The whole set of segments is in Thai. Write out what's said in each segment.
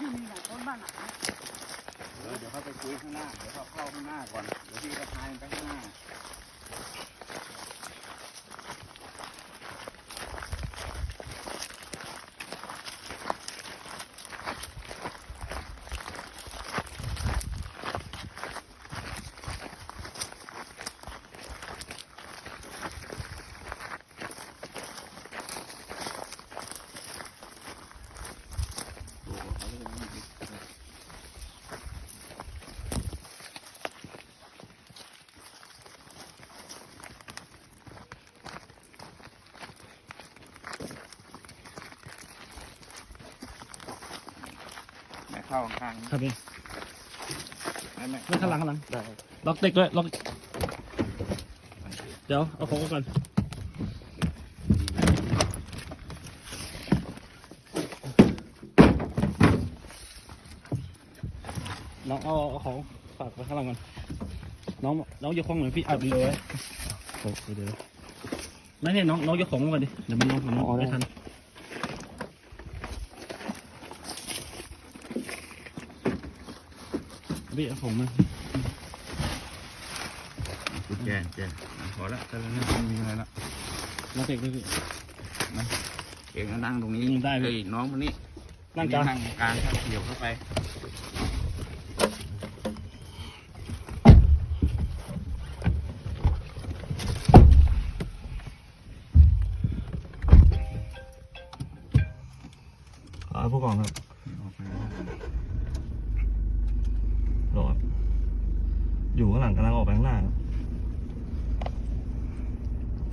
พี่มีหนคนบ้านหนเออเดี๋ยวเขาไปคุยข้างหน้า เดี๋ยวเขาเข้าข้างหน้าก่อน เดี๋ยวพี่ก็พายไปข้างหน้า เข้าข้างๆครับพี่ไม่ไม่ไม่ข้างหลังข้างหลังได้ล็อกเด็กด้วยล็อกเดี๋ยวเอาของก่อนน้องเอาเอาของฝากไว้ข้างหลังก่อนน้องน้องยกของหน่อยพี่อัดเลยโอ้เดี๋ยวไม่เนี่ยน้องน้องยกของมาก่อนดิเดี๋ยวมันน้องมันไม่ทัน เอาของมาแจ้งแจ้งพอละแต่ละนี่ไม่มีอะไรละล็อกเด็กด้วยพี่เองก็นั่งตรงนี้อืมได้พี่เฮ้ยน้องคนนี้นั่งกลางนั่งกลางครับเกี่ยวเข้าไปอ่าผู้กองครับ ออกไป รอด อยู่ข้างหลังกำลังออกไปข้างหน้า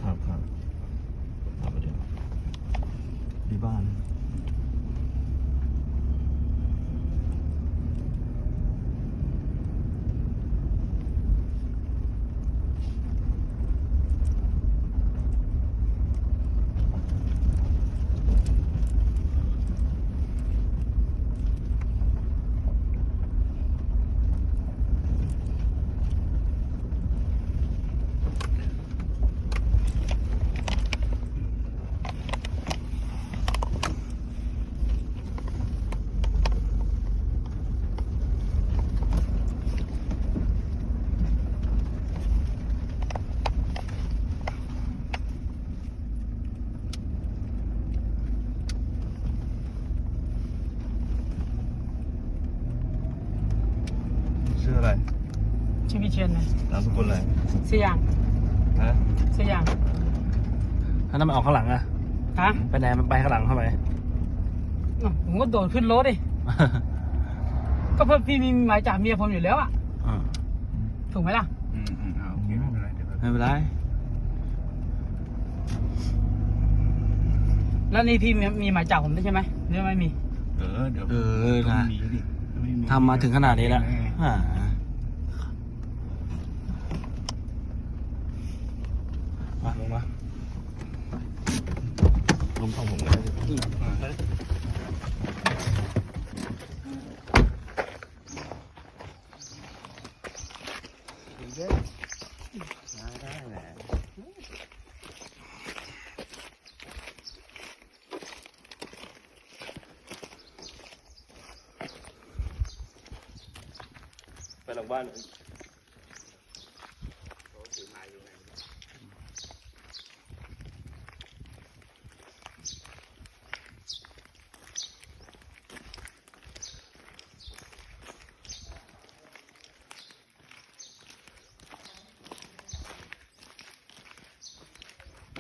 ครับครับครับไปเดี๋ยวที่บ้าน ชื่ออะไร ชื่อพี่เชนนะนามสกุลอะไรเสียงฮะเสียงถ้านั่นมันออกข้างหลังอะฮะไปไหนมันไปข้างหลังเข้าไปอ้าวผมก็โดดขึ้นรถดิ ก็เพื่อพี่มีหมายจากเมียผมอยู่แล้วอะ อ่าถูกไหมล่ะ อืมอืมเอาโอเคไม่เป็นไรเดี๋ยวเราไม่เป็นไรแล้วนี่พี่มีมีหมายจับผมด้วยใช่ไหมหรือไม่มี เออเดี๋ยวเออต้อนะงมีดิไทำมาถึงขนาดนี้แล้วเอออ่ามาลงมาลง ของผมเลยได้แหละไปหลังบ้านเลย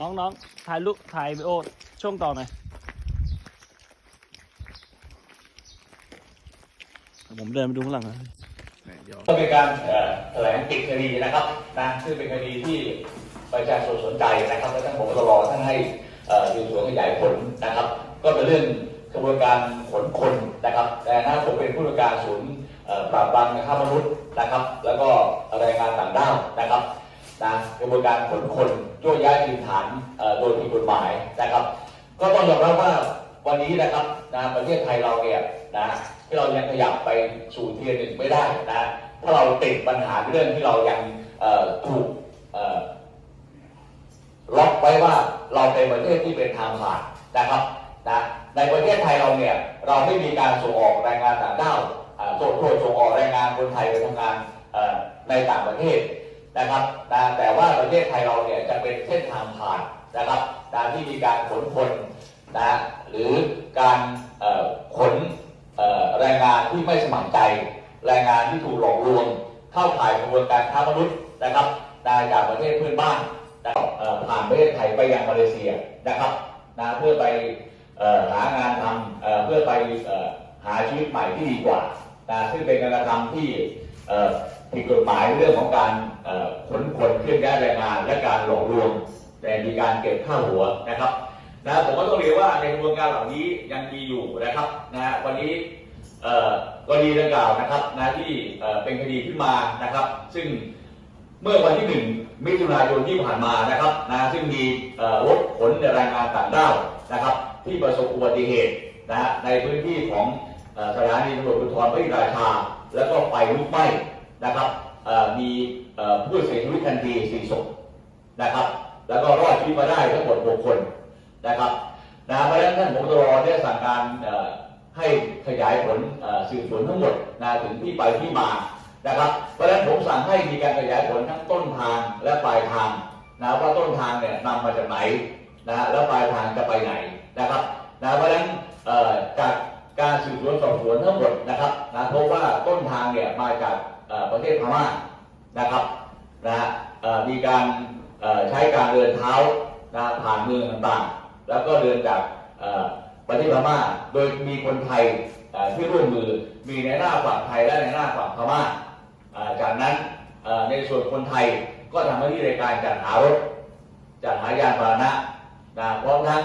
น้องน้องถ่ายรูปถ่ายวิดีโอช่วงต่อหน่อยผมเดินไปดูข้างหลังนะก็เป็นการแถลงปิดคดีนะครับนะซึ่งเป็นคดีที่ประชาชนสนใจนะครับและท่านผบตรท่านให้เอ่อสืบสวนขยายผลนะครับ ก็เป็นเรื่องกระบวนการขนคนนะครับ แต่นะผมเป็นผู้ในวยการศูนย์ปราบปรามการค้ามนุษย์นะครับ แล้วก็แรงงานต่างด้าวนะครับ นะกระบวนการขนคนโยกย้ายถิ่นฐานโดยผิดกฎหมายนะครับ ก็ต้องยอมรับว่าวันนี้นะครับนะประเทศไทยเราเนี่ยนะที่เรายังขยับไปสู่เทียร์หนึ่งไม่ได้นะเพราะเราติดปัญหาเรื่องที่เรายังถูกล็อกไว้ว่าเราเป็นประเทศที่เป็นทางผ่านนะครับนะในประเทศไทยเราเนี่ยเราไม่มีการส่งออกแรงงานต่างด้าวอ่าส่งส่งออกแรงงานคนไทยไปทำงานในต่างประเทศ นะครับนะแต่ว่าประเทศไทยเราเนี่ยจะเป็นเส้นทางผ่านนะครับการที่มีการขนคนนะหรือการขนแรงงานที่ไม่สมัครใจ แรงงานที่ถูกหลอกลวง เข้าข่ายกระบวนการค้ามนุษย์นะครับได้จากประเทศเพื่อนบ้านผ่านประเทศไทยไปยังมาเลเซียนะครับนะเพื่อไปหางานทำเพื่อไปหาชีวิตใหม่ที่ดีกว่านะซึ่งเป็นการกระทำที่ ผิดกฎหมายเรื่องของการขนคนเคลื่อนย้ายแรงงาน และการหลอกลวง แต่มีการเก็บค่าหัวนะครับนะผมก็ต้องเรียนว่าในกระบวนการเหล่านี้ยังมีอยู่นะครับนะวันนี้กรณีดังกล่าวนะครับนะที่เป็นคดีขึ้นมานะครับ ซึ่งเมื่อวันที่หนึ่งมิถุนายนที่ผ่านมานะครับนะซึ่งมีรถขนแรงงานต่างด้าวนะครับ ที่ประสบอุบัติเหตุนะฮะในพื้นที่ของสถานีตำรวจภูธรพระอินทราชา แล้วก็ไฟลุกไหม้ นะครับมีผู้เสียชีวิตทันทีสี่ศพนะครับ แล้วก็รอดชีวิตมาได้ทั้งหมดหกคนนะครับนะเพราะฉะนั้นท่านผบตรได้สั่งการให้ขยายผลสืบสวนทั้งหมดนะถึงที่ไปที่มานะครับ เพราะฉะนั้นผมสั่งให้มีการขยายผลทั้งต้นทางและปลายทางนะว่าต้นทางเนี่ยนำมาจากไหนนะแล้วปลายทางจะไปไหนนะครับนะเพราะฉะนั้นจากการสืบสวนสอบสวนทั้งหมดนะครับนะพบว่าต้นทางเนี่ยมาจาก ประเทศพม่านะครับนะมีการใช้การเดินเท้านะผ่านเมืองต่างๆ แล้วก็เดินจากประเทศพม่า โดยมีคนไทยที่ร่วมมือมีในหน้าฝั่งไทยและในหน้าฝั่งพม่าจากนั้นในส่วนคนไทยก็ทำหน้าที่ในการจัดหารถจัดหายานพาหนะนะพร้อมทั้ง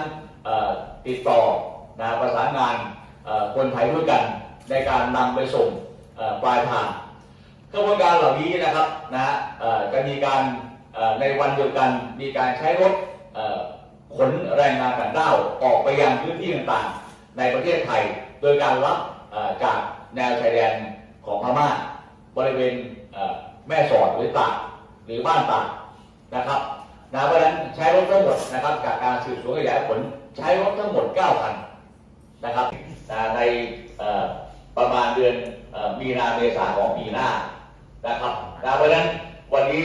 ติดต่อนะประสานงานคนไทยด้วยกันในการนำไปส่งปลายทาง กระบวนการเหล่านี้นะครับนะจะมีการในวันเดียวกันมีการใช้รถขนแรงงานต่างด้าวออกไปยังพื้นที่ต่างๆ ในประเทศไทย โดยการรับจากแนวชายแดนของพม่าบริเวณแม่สอดหรือตากหรือบ้านตากนะครับนะเพราะฉะนั้นใช้รถทั้งหมดนะครับจากการสืบสวนขยายผลใช้รถทั้งหมด 9 คันนะครับในประมาณเดือนมีนาเมษาของปีหน้า นะครับนะเพราะฉะนั้นวันนี้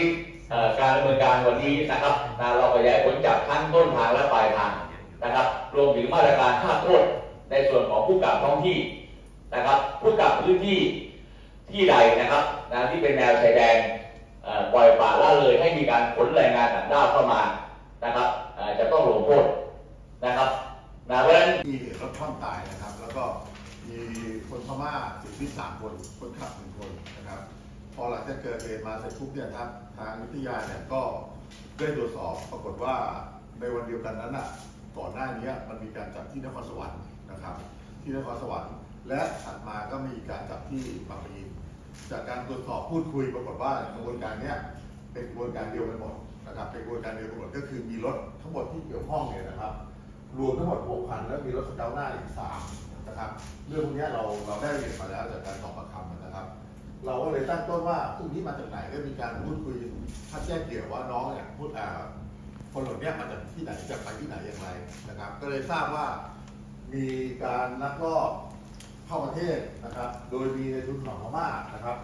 การดำเนินการวันนี้นะครับนะเราขยายผลจากทั้งต้นทางและปลายทางนะครับ รวมถึงมาตรการภาโทษในส่วนของผู้กับท้องที่นะครับ ผู้กับพื้นที่ที่ใดนะครับนะที่เป็นแนวชายแดนปล่อยปละละเลยให้มีการขนแรงงานต่างด้าวเข้ามานะครับจะต้องลงโทษนะครับนะเพราะฉะนั้นมีเหตุรถคว่ำตายนะครับ แล้วก็มีคนพม่าเสียชีวิตสามคนคนขับหนึ่งคนนะครับ พอหลังจากเกิดเหตุมาเสร็จปุ๊บเนี่ยครับทางวิทยาเนี่ยก็ได้ตรวจสอบปรากฏว่าในวันเดียวกันนั้นอะก่อนหน้านี้มันมีการจับที่นครสวรรค์นะครับ ที่นครสวรรค์ และถัดมาก็มีการจับที่บางปะอินจากการตรวจสอบพูดคุยปรากฏว่ากระบวนการเนี้ยเป็นกระบวนการเดียวกันหมดนะครับเป็นกระบวนการเดียวกันหมดก็คือมีรถทั้งหมดที่เกี่ยวข้องเนี่ยนะครับรวมทั้งหมด6คันแล้วมีรถสเกลหน้าอีก3นะครับเรื่องพวกนี้เราเราได้เรียนมาแล้วจากการสอบ เราก็เลยตั้งต้นว่าพวกนี้มาจากไหนก็มีการพูดคุยถ้าแจ้งเกี่ยวว่าน้องเนี่ยพูดอ่าคนเหล่านี้มาจากที่ไหนจะไปที่ไหนอย่างไรนะครับ ก็เลยทราบว่ามีการลักลอบเข้าประเทศนะครับ โดยมีในทุนของพม่านะครับ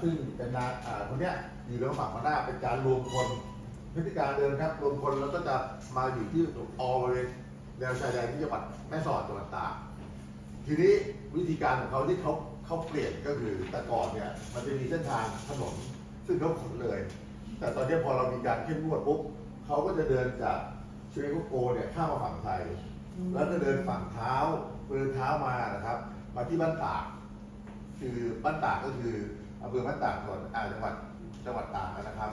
ซึ่งเป็นนาคนเนี้ยอยู่ในฝั่งพม่าเป็นการรวมคนพฤติการเดิมครับรวมคนแล้วก็จะมาอยู่ที่ออเวณแนวชายแดนที่จังหวัดแม่สอดจังหวัดตากทีนี้วิธีการของเขาที่เขา เขาเปลี่ยนก็คือแต่ก่อนเนี่ยมันจะมีเส้นทางถนนซึ่งเขาขนเลย แต่ตอนนี้พอเรามีการเข้มงวดปุ๊บเขาก็จะเดินจากเชเวโกโกเนี่ยข้ามมาฝั่งไทย แล้วก็เดินฝั่งเท้าเดินเท้ามานะครับ มาที่บ้านตาก คือบ้านตากก็คืออำเภอบ้านตากจังหวัดจังหวัดจังหวัดตากนะครับ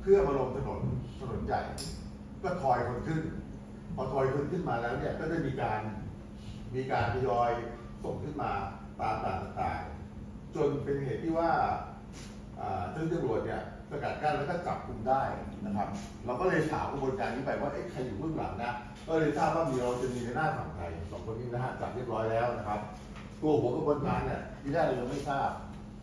เพื่อมาลงถนนถนนใหญ่ ก็ทอยคนขึ้น พอทอยคนขึ้นมาแล้วเนี่ยก็ได้มีการมีการทยอยส่งขึ้นมา ตามด่านต่างๆ จนเป็นเหตุที่ว่าอ่าเจ้าหน้าที่ตำรวจเนี่ยสกัดกั้นแล้วก็จับกลุ่มได้นะครับ เราก็เลยถามกระบวนการนี้ไปว่าเอ๊ะใครอยู่เบื้องหลังนะก็เลยทราบว่ามีเราจะมีในหน้าฝั่งไทยสองคนนี้นะฮะจับเรียบร้อยแล้วนะครับ ตัวหัวกระบวนการเนี่ยที่แรกเรายังไม่ทราบ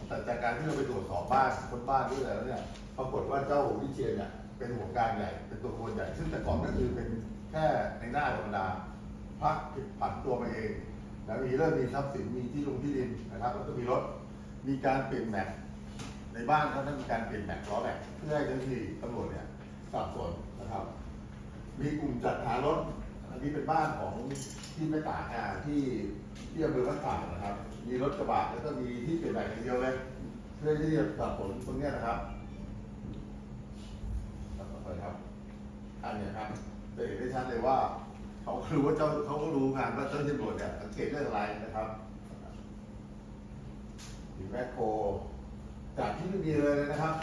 แต่จากการที่เราไปตรวจสอบบ้านคนบ้านด้วยแล้วเนี่ยปรากฏว่าเจ้าวิเชียนเนี่ยเป็นหัวการใหญ่เป็นตัวกระบวนใหญ่ ซึ่งแต่ก่อนก็คือเป็นแค่ในหน้าธรรมดาพักผันตัวมาเอง แล้วมีเริ่มมีทรัพย์สินมีที่ลงที่ดินนะครับแล้วก็มีรถมีการเปลี่ยนแม็กในบ้านเขาต้องมีการเปลี่ยนแม็กล้อแม็กเพื่อให้เจ้าหน้าที่ตำรวจเนี่ยสับสนนะครับ มีกลุ่มจัดหารถอันนี้เป็นบ้านของที่ไม่ตากอ่าที่ที่อำเภอบ้านตากนะครับ มีรถกระบะแล้วก็มีที่เปลี่ยนแบกอย่างเดียวเลยเพื่อที่จะสับสนตรงเนี้ยนะครับต่อไปครับอันเนี้ยครับจะเห็นได้ชัดเลยว่า เขาก็รู้ว่าเจ้าเขาก็รู้งานว่าเจ้าที่ตำรวจเนี่ยสังเกตเรื่องอะไรนะครับมีแมคโครจากที่ไม่มีเลยนะครับ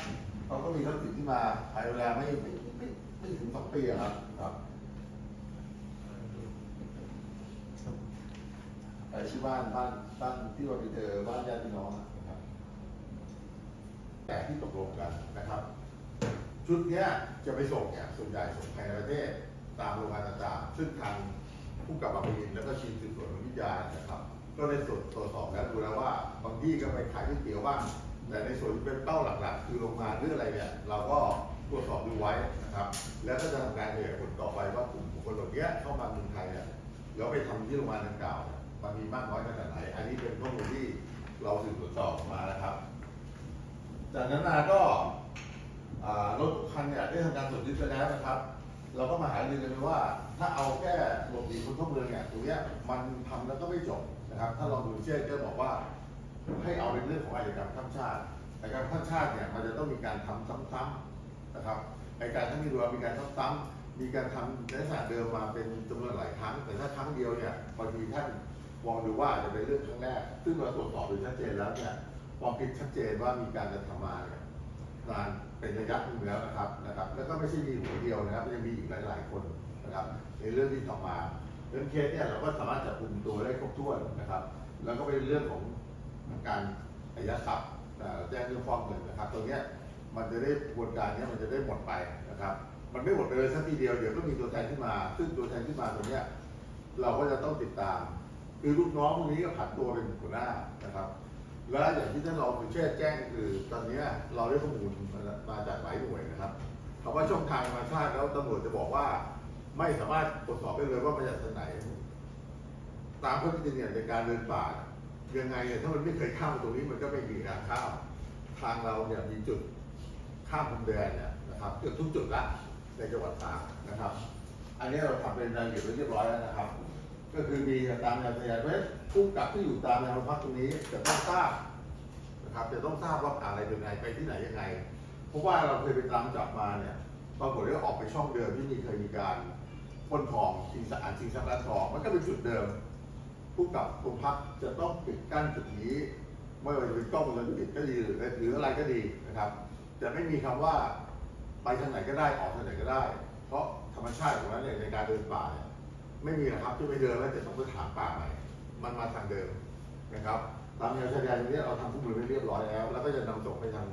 เขาก็มีทรัพย์สินที่มาภายเวลาไม่ไม่ไม่ไม่ถึงสองปีอะครับครับไปที่บ้านบ้านบ้านที่ว่าไปเจอบ้านญาติพี่น้องนะครับ แต่ที่ตกลงกันนะครับ ชุดเนี้ยจะไปส่งเนี่ยส่วนใหญ่ส่งภายในประเทศ ตามโรงงานต่างๆซึ่งทางผู้กับบางปีนแล้วก็ทีมสืบสวนวิทยานะครับ ก็ได้ตรวจตรวจสอบแล้วดูแล้วว่าบางที่ก็ไปขายก๋วยเตี๋ยวบ้างแต่ในส่วนที่เป็นเป้าหลักๆ คือโรงงานหรืออะไรเนี่ยเราก็ตรวจสอบดูไว้นะครับ แล้วก็จะทำการขยายผลต่อไปว่ากลุ่มบุคคลเหล่านี้เข้ามาเมืองไทยเนี่ยแล้วไปทำที่โรงงานดังกล่าวมันมีมากน้อยขนาดไหน อันนี้เป็นข้อมูลที่เราสืบตรวจสอบมานะครับ จากนั้นมาก็รถทุกคันเนี่ยได้ทำการตรวจยึดไปแล้วนะครับ เราก็มาหารือกันว่า ถ้าเอาแค่หลบหนีคนเข้าเมืองเนี่ยตรงเนี้ยมันทำแล้วก็ไม่จบนะครับ ถ้าลองดูเช่นก็บอกว่า ให้เอาเป็นเรื่องของอาชญากรรมข้ามชาติอาชญากรรมข้ามชาติเนี่ยมันจะต้องมีการทำซ้ำๆนะครับในการทั้งมีดูมีการซ้ำๆมีการทำในลักษณะเดิมมาเป็นจำนวนหลายครั้ง แต่ถ้าครั้งเดียวเนี่ยบางทีท่านมองดูว่าจะเป็นเรื่องครั้งแรก ซึ่งเราตรวจสอบโดยชัดเจนแล้วเนี่ยความผิดชัดเจนว่ามีการกระทำมาเนี่ย นานเป็นระยะหนึงแล้วนะครับนะครับ แล้วก็ไม่ใช่มีหัวเดียวนะครับยังมีอีกหลาย ๆ คนนะครับในเรื่องที่ทำมาเรื่องเคสเนี่ยเราก็สามารถจับกลุ่มตัวได้ครบถ้วนนะครับ แล้วก็เป็นเรื่องของการอายัดทรัพย์แจ้งเรื่องฟ้องเงินนะครับตรงเนี้ยมันจะได้กระบวนการเนี้ยมันจะได้หมดไปนะครับ มันไม่หมดไปเลยสักทีเดียวเดี๋ยวก็มีตัวแทนขึ้นมา ซึ่งตัวแทนขึ้นมาตรงเนี้ยเราก็จะต้องติดตาม คือลูกน้องพวกนี้ก็ผันตัวเป็นหัวหน้านะครับ และอย่างที่ท่านรองสุเชษฐ์แจ้งคือ ตอนนี้เราได้ข้อมูลมาจากหลายหน่วยนะครับคำว่าช่องทางธรรมชาติแล้วตำรวจจะบอกว่า ไม่สามารถตรวจสอบได้เลยว่ามาจากทางไหน ตามข้อเท็จจริงเนี่ยในการเดินป่ายังไงเนี่ยถ้ามันไม่เคยข้ามตรงนี้มันก็ไม่มีการข้ามทางเราเนี่ยมีจุดข้ามพรมแดนเนี่ยนะครับเกือบทุกจุดละในจังหวัดตากนะครับ อันนี้เราทำเป็นรายละเอียดไว้เรียบร้อยแล้วนะครับ ก็คือมีตามแนวทะยานเพราะฉะนั้นผู้กับที่อยู่ตามแนวพักตรงนี้จะต้องทราบนะครับจะต้องทราบว่าอะไรเป็นไงไปที่ไหนยังไง เพราะว่าเราเคยไปตามจับมาเนี่ยปรากฏว่าออกไปช่องเดิมที่มีเคยมีการปล้นทองชิงสารชิงทรัพย์ร้านทองมันก็เป็นจุดเดิม ผู้กับโรงพักจะต้องปิดกั้นจุดนี้ไม่ว่าจะเป็นกล้องวงจรปิดก็ดีหรือหรืออะไรก็ดีนะครับจะไม่มีคำว่าไปทางไหนก็ได้ออกทางไหนก็ได้ เพราะธรรมชาติของนั้นเนี่ยในการเดินป่าเนี่ย ไม่มีนะครับที่ไปเดินแล้วจะต้องไปถางป่าใหม่มันมาทางเดิมนะครับตามแนวชายแดนตรงนี้เราทำคู่มือไว้เรียบร้อยแล้ว แล้วก็จะนำส่งไปทาง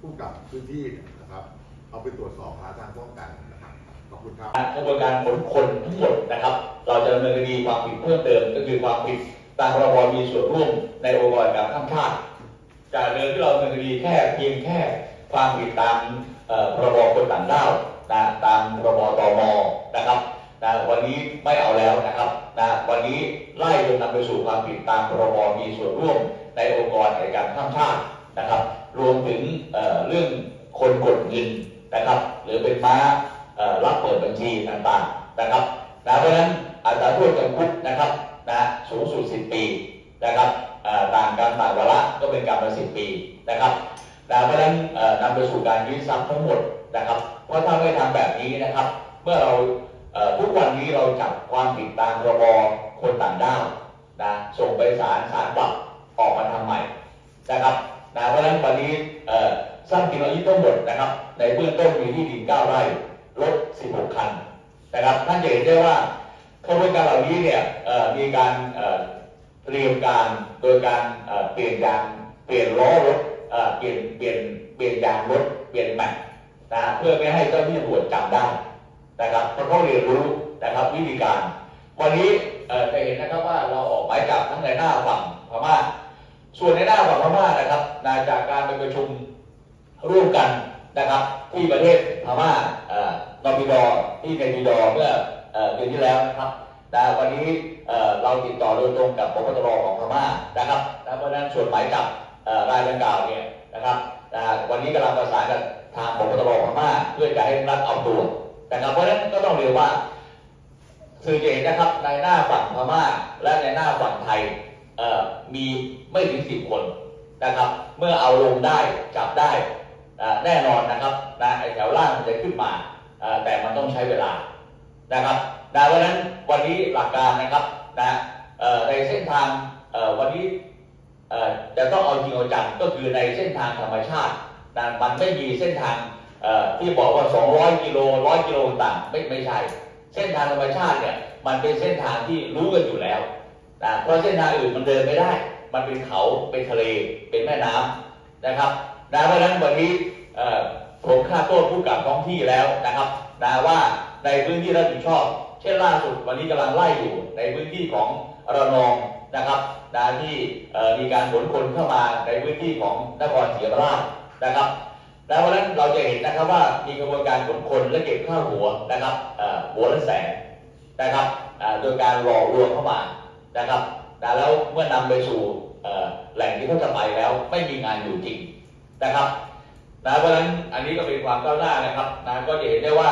ผู้กับพื้นที่นะครับ เอาไปตรวจสอบหาทางป้องกันนะครับขอบคุณครับกระบวนการขนคนทั้งหมดนะครับ เราจะดำเนินคดีความผิดเพิ่มเติมก็คือความผิดตามพรบมีส่วนร่วมในองค์กรการข้ามชาติจากเดิมที่เราดำเนินคดีแค่เพียงแค่ความผิดตามพรบคนต่างด้าวนะตามพรบตมนะครับนะวันนี้ไม่เอาแล้วนะครับนะวันนี้ไล่จนนำ ไปสู่ความผิดตามพรบมีส่วนร่วมในองค์กรในการข้ามชาตินะครับ รวมถึงเเรื่องคนกดเงินนะครับ หรือเป็นม้ารับเปิดบัญชีต่างๆนะครับนะเพราะฉะนั้นอัตราโทษจำคุกนะครับนะสูงสุด 10 ปีนะครับต่างกันต่างวาระก็เป็นการละ10ปีนะครับนะเพราะฉะนั้นนำไปสู่การยึดทรัพย์ทั้งหมดนะครับเพราะถ้าไม่ทำแบบนี้นะครับ เมื่อเราทุกวันนี้เราจับความผิดตามพรบคนต่างด้าว นะส่งไปศาลศาลปรับออกมาทำใหม่นะครับนะเพราะฉะนั้นวันนี้สร้างกินอายุทั้งหมดนะครับ ในเบื้องต้นมีที่ดิน9ไร่รถ 16 คันนะครับท่านจะเห็นได้ว่าขบวนการเหล่านี้เนี่ยมีการเตรียมการโดยการเปลี่ยนยางเปลี่ยนล้อรถเปลี่ยนเปลี่ยนเปลี่ยนยางรถเปลี่ยนแม็กนะเพื่อไม่ให้เจ้าหน้าที่ตำรวจจำได้นะครับเพราะเขาเรียนรู้นะครับวิธีการ วันนี้ จะเห็นนะครับว่าเราออกหมายจับทั้งในหน้าฝั่งพม่า ส่วนในหน้าฝั่งพม่านะครับนาจากการไปประชุมร่วมกันนะครับ ที่ประเทศพม่าเนอบิดอที่เนปิดอเมื่อเดือนที่แล้วนะครับนะวันนี้เราติดต่อโดยตรงกับพบตรของพม่านะครับเพราะฉะนั้นส่วนหมายจับรายดังกล่าวเนี่ยนะครับวันนี้กำลังประสานกับทางพบตรพม่าเพื่อจะให้รัฐเอาตัวนะครับเพราะฉะนั้นก็ต้องเรียนว่า สื่อจะเห็นนะครับในหน้าฝั่งพม่า และในหน้าฝั่งไทยเอ่อมีไม่ถึงสิบคนนะครับ เมื่อเอาลงได้จับได้อ่าแน่นอนนะครับนะไอแถวล่างมันจะขึ้นมาอ่แต่มันต้องใช้เวลานะครับนะเพราะฉะนั้นวันนี้หลักการนะครับนะเอ่อในเส้นทางเอ่อวันนี้เอ่อจะต้องเอาจริงเอาจังก็คือในเส้นทางธรรมชาตินะมันไม่มีเส้นทางที่บอกว่า 200 กิโล 100 กิโลต่างไม่ไม่ใช่ ส้นทางธรรมชาติเนี่ยมันเป็นเส้นทางที่รู้กันอยู่แล้วนะเพราะเส้นทางอื่นมันเดินไม่ได้ มันเป็นเขาเป็นทะเลเป็นแม่น้ำนะครับนะเพราะฉะนั้นวันนี้ผมคาดโทษผู้กับท้องที่แล้วนะครับนะว่าในพื้นที่รับผิดชอบ เช่นล่าสุดวันนี้กำลังไล่อยู่ในพื้นที่ของระนองนะครับนะที่มีการขนคนเข้ามาในพื้นที่ของนครศรีธรรมราชนะครับ แล้วเพราะฉะนั้นเราจะเห็นนะครับว่ามีกระบวนการขนคนและเก็บข้าวหัวนะครับหัวละแสนนะครับโดยการหลอกลวงเข้ามานะครับนะแล้วเมื่อนำไปสู่แหล่งที่เขาจะไปแล้วไม่มีงานอยู่จริงนะครับนะเพราะฉะนั้นอันนี้ก็เป็นความก้าวหน้านะครับนะก็จะเห็นได้ว่า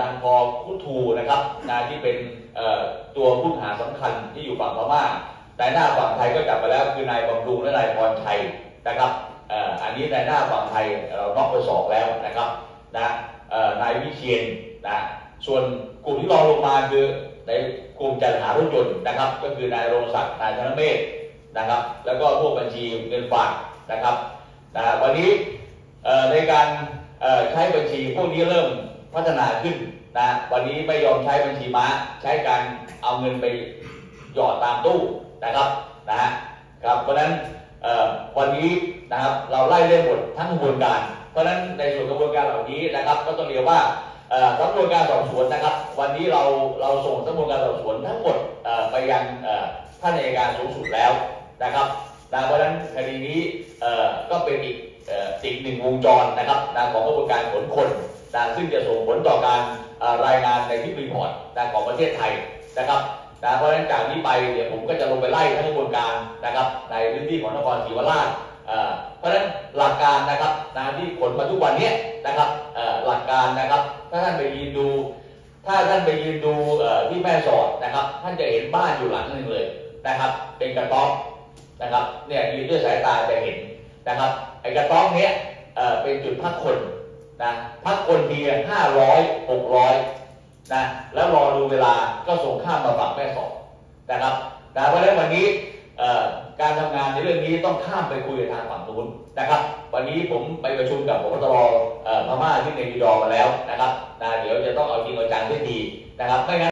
นางพอคุทูนะครับนะที่เป็นตัวผู้หาสำคัญที่อยู่ฝั่งพม่าแต่หน้าฝั่งไทยก็จับไปแล้วคือนายบำรุงและนายพรชัยนะครับ อันนี้ในหน้าฝั่งไทยเราน็อกไปสองแล้วนะครับนะนายวิเชียนนะส่วนกลุ่มที่รองลงมาคือในกลุ่มจัดหารถยนต์นะครับ ก็คือนายรงศักดิ์นายธนเมธนะครับ แล้วก็พวกบัญชีเงินฝากนะครับนะวันนี้ในการใช้บัญชีพวกนี้เริ่มพัฒนาขึ้นนะวันนี้ไม่ยอมใช้บัญชีม้าใช้การเอาเงินไปหยอดตามตู้นะครับนะครับ เพราะฉะนั้น วันนี้นะครับเราไล่เรื่องหมดทั้งกระบวนการ เพราะฉะนั้นในส่วนกระบวนการเหล่านี้นะครับ ก็ต้องเรียกว่าสำนวนการสอบสวนนะครับ วันนี้เราเราส่งสำนวนการสอบสวนทั้งหมดไปยังท่านอัยการสูงสุดแล้วนะครับนะเพราะฉะนั้นคดีนี้ก็เป็นอีกเอ่ออีกหนึ่งวงจรนะครับนะของกระบวนการขนคนนะซึ่งจะส่งผลต่อการรายงานในที่รีพอร์ตนะของประเทศไทยนะครับ นะเพราะฉะนั้นจากนี้ไปเดี๋ยวผมก็จะลงไปไล่ทั้งกระบวนการนะครับ ในพื้นที่ของนครศรีธรรมราชเพราะฉะนั้นหลักการนะครับนะที่ขนมาทุกวันนี้นะครับหลักการนะครับ ถ้าท่านไปยืนดู ถ้าท่านไปยืนดูที่แม่สอดนะครับ ท่านจะเห็นบ้านอยู่หลังหนึ่งเลยนะครับ เป็นกระต๊อบนะครับเนี่ยยืนด้วยสายตาจะเห็นนะครับไอ้กระต๊อบเนี้ยเอ่อเป็นจุดพักคนนะพักคนเพียงห้าร้อยหกร้อย นะแล้วรอดูเวลาก็ส่งข้ามมาฝั่งแม่สอดนะครับนะเพราะฉะนั้นวันนี้การทำงานในเรื่องนี้ต้องข้ามไปคุยกับทางฝั่งนู้นนะครับ วันนี้ผมไปประชุมกับพบตรพม่าที่ในดีดอมาแล้วนะครับนะเดี๋ยวจะต้องเอาจริงเอาจังให้ดีนะครับไม่งั้น